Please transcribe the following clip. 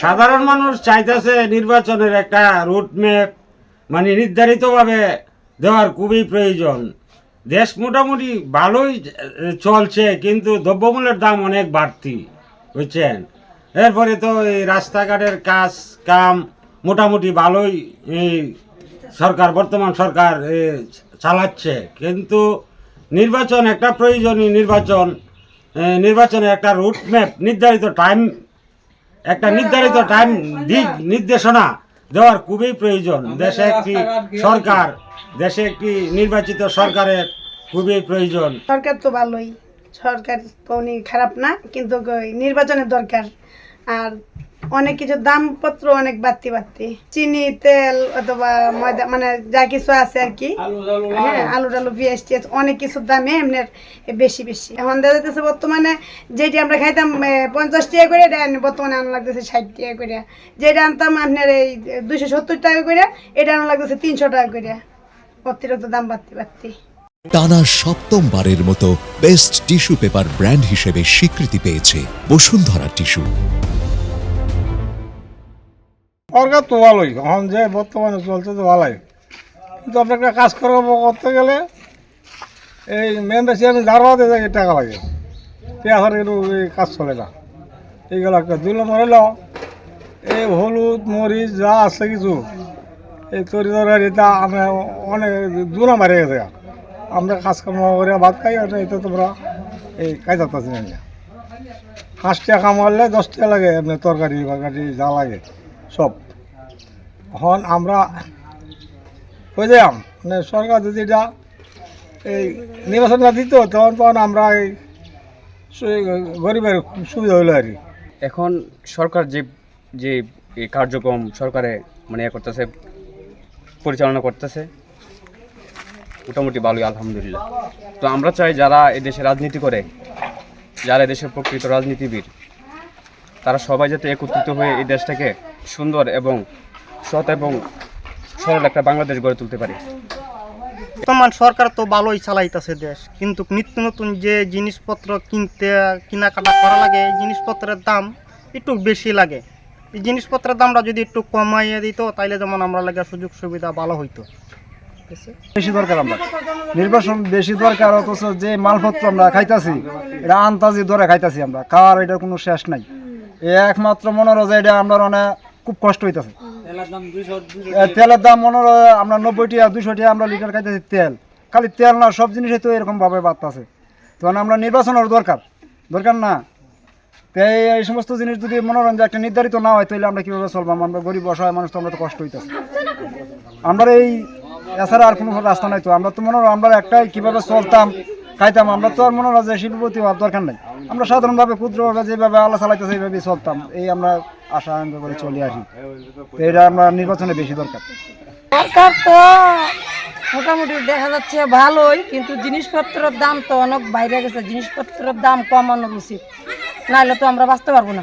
সাধারণ মানুষ চাইতেছে নির্বাচনের একটা রুট ম্যাপ মানে নির্ধারিতভাবে দেওয়ার খুবই প্রয়োজন। দেশ মোটামুটি ভালোই চলছে কিন্তু দ্রব্যমূল্যের দাম অনেক বাড়তি বুঝছেন? এরপরে তো এই রাস্তাঘাটের কাজ কাম মোটামুটি ভালোই এই সরকার বর্তমান সরকার চালাচ্ছে। কিন্তু নির্বাচন একটা প্রয়োজনীয় নির্বাচন এ, নির্বাচনের একটা রুট ম্যাপ নির্ধারিত টাইম একটা নির্ধারিত টাইম দিক নির্দেশনা দেওয়ার খুবই প্রয়োজন। দেশে একটি সরকার দেশে একটি নির্বাচিত সরকারের খুবই প্রয়োজন। সরকার তো ভালোই। সরকার তো উনি খারাপ না কিন্তু নির্বাচনের দরকার। আর অনেক কিছু দামপত্র অনেক বাড়তি বাড়তি। চিনি তেল অথবা ময়দা মানে যা কিছু আছে আর কি। হ্যাঁ আলু টালু পেঁয়াজ টিয়াজ অনেক কিছুর দামে এমনি বেশি বেশি। এখন দেখা যাচ্ছে বর্তমানে যেটি আমরা খাইতাম পঞ্চাশ টাকা করে এটা আনি- বর্তমানে আনা লাগতেছে ষাট টাকা করে। যেটা আনতাম আপনার এই দুইশো সত্তর টাকা করে এটা আনা লাগতেছে তিনশো টাকা করে। অতিরিক্ত দাম বাড়তি বাড়তি। টানা সপ্তমবারের মতো বেস্ট টিস্যু পেপার ব্র্যান্ড হিসেবে স্বীকৃতি পেয়েছে বসুন্ধরা টিস্যু সরকার তো ভালোই। এখন যে বর্তমানে চলছে তো ভালোই। কিন্তু আপনাকে কাজ করাবো করতে গেলে এই মেন বেশি আমি ধারবাতে যাই টাকা লাগে। পেঁয়াজের কিন্তু এই কাজ চলে না। এইগুলো একটা দুই নম্বর এই হলুদ, মরিচ, যা আছে কিছু, এই তরি তরকারিটা আমি অনেক দু নম্বরে গেছে আমরা কাজকর্ম করে ভাত খাই, এটা তোমরা এই পাচ্ছি না। পাঁচ টাকা কামালে দশ লাগে, এমনি তরকারি বাকারি যা লাগে। সব। এখন আমরা যাম মানে সরকার যদি এটা এই নির্বাচনটা দিত, তখন তখন আমরা এই গরিবের সুবিধা হইল আর এখন সরকার যে যে কার্যক্রম সরকারে মানে ইয়ে করতেছে, পরিচালনা করতেছে, মোটামুটি ভালোই, আলহামদুলিল্লাহ। তো আমরা চাই যারা এদেশে রাজনীতি করে, যারা এদেশের প্রকৃত রাজনীতিবিদ, তারা সবাই যাতে একত্রিত হয়ে এই দেশটাকে সুন্দর এবং সৎ এবং সরল একটা বাংলাদেশ গড়ে তুলতে পারি। বর্তমান সরকার তো ভালোই চালাইতেছে দেশ কিন্তু নিত্য নতুন যে জিনিসপত্র কিনতে কেনাকাটা করা লাগে এই জিনিসপত্রের দাম একটু বেশি লাগে। এই জিনিসপত্রের দামটা যদি একটু কমাইয়ে দিত তাইলে যেমন আমরা লাগে সুযোগ সুবিধা ভালো হইতো। বেশি দরকার আমরা। নির্বাচন বেশি দরকার অথচ যে মালপত্র আমরা খাইতাছি এটা আন্তাজি ধরে খাইতাছি আমরা। খাওয়ার এটা কোনো শেষ নাই। একমাত্র মনে হয় যে এটা আমরা মানে খুব কষ্ট হইতাছে। তেলের দাম মনে হয় আমরা নব্বই টাকা দুশো টাকা আমরা লিটার খাইতেছি তেল। খালি তেল না সব জিনিসে তো এরকম ভাবে বাড়তেছে তখন আমরা নির্বাচনের দরকার। দরকার না। তাই এই সমস্ত জিনিস যদি মনে করেন যে একটা নির্ধারিত না হয় তাহলে আমরা কীভাবে চলবো? আমরা গরিব অসহায় মানুষ তো আমরা তো কষ্ট হইতেছে। আমরা এই এছাড়া আর কোনো রাস্তা নাই তো। আমরা তো মনে হয় আমরা একটাই কীভাবে চলতাম খাইতাম আমরা তো আর মনে হয় যে শিল্পপতি হওয়ার দরকার নাই। আমরা সাধারণভাবে ক্ষুদ্রভাবে যেভাবে আল্লাহ চালাইতেছে, এইভাবেই চলতাম। এই আমরা আশা আনন্দ করে চলে আসি। তো এটা আমরা নির্বাচনে বেশি দরকার। সরকার তো মোটামুটি দেখা যাচ্ছে ভালোই, কিন্তু জিনিসপত্রের দাম তো অনেক বাইরে গেছে। জিনিসপত্রের দাম কমানো উচিত। নাহলে তো আমরা বাঁচতে পারব না।